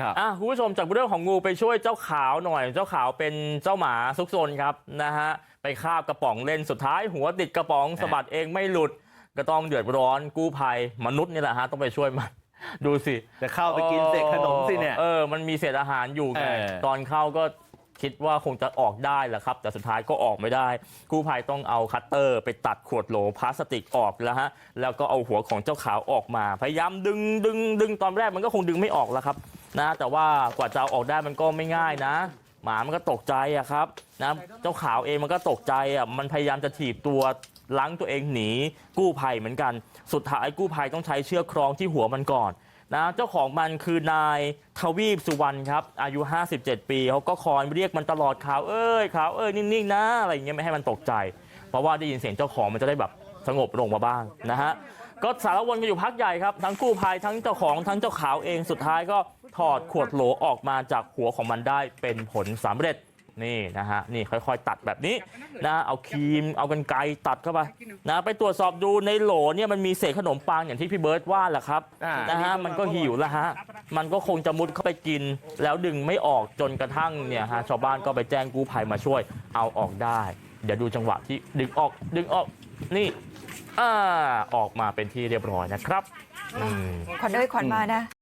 ครับอะคุณผู้ชมจากเรื่องของงูไปช่วยเจ้าขาวหน่อยเจ้าขาวเป็นเจ้าหมาซุกซนครับนะฮะไปคาบกระป๋องเล่นสุดท้ายหัวติดกระป๋องสะบัดเองไม่หลุดก็ต้องเดือดร้อนกู้ภัยมนุษย์นี่แหละฮะต้องไปช่วยมันดูสิจะเข้าไปกินเศษขนมสิเนี่ยเออมันมีเศษอาหารอยู่ไงเออตอนเข้าก็คิดว่าคงจะออกได้แหละครับ แต่สุดท้ายก็ออกไม่ได้ กู้ภัยต้องเอาคัตเตอร์ ไปตัดขวดโหลพลาสติกออกแล้วฮะแล้วก็เอาหัวของเจ้าขาวออกมา พยายามดึงดึงดึงตอนแรกมันก็คงดึงไม่ออกแล้วครับ นะแต่ว่ากว่าจะเอาออกได้มันก็ไม่ง่ายนะ หมามันก็ตกใจอะครับนะเจ้าขาวเองมันก็ตกใจอะมันพยายามจะถีบตัวล้างตัวเองหนีกู้ภัยเหมือนกัน สุดท้ายกู้ภัยต้องใช้เชือกคล้องที่หัวมันก่อนนะเจ้าของมันคือนายทวีปสุวรรณครับ อายุ 57 ปีเขาก็คอยเรียกมันตลอดข่าวเอ้ยข่าวเอ้ยนิ่งๆนะอะไรอย่างเงี้ยไม่ให้มันตกใจ เพราะว่าได้ยินเสียงเจ้าของมันจะได้แบบสงบลงมาบ้างนะฮะ ก็สารวนกันอยู่พักใหญ่ครับทั้งกู้ภัยทั้งเจ้าของทั้งเจ้าขาวเองสุดท้ายก็ถอดขวดโหลออกมาจากหัวของมันได้เป็นผลสำเร็จนี่นะฮะนี่ค่อยๆตัดแบบนี้นะเอาครีมเอากันไกรตัดเข้าไปนะไปตรวจสอบดูในโหลเนี่ยมันมีเศษขนมปังอย่างที่พี่เบิร์ตว่าแหละครับอ่านะฮะมันก็หิวแล้วฮะมันก็คงจะมุดเข้าไปกิน แล้วดึงไม่ออกจนกระทั่งเนี่ยฮะชาวบ้านก็ไปแจ้งกู้ภัยมาช่วยเอาออกได้ เดี๋ยวดูจังหวะที่ดึงออกดึงออกนี่ อ่าออกมาเป็นที่เรียบร้อยนะครับขวัญเอ้ยขวัญมานะ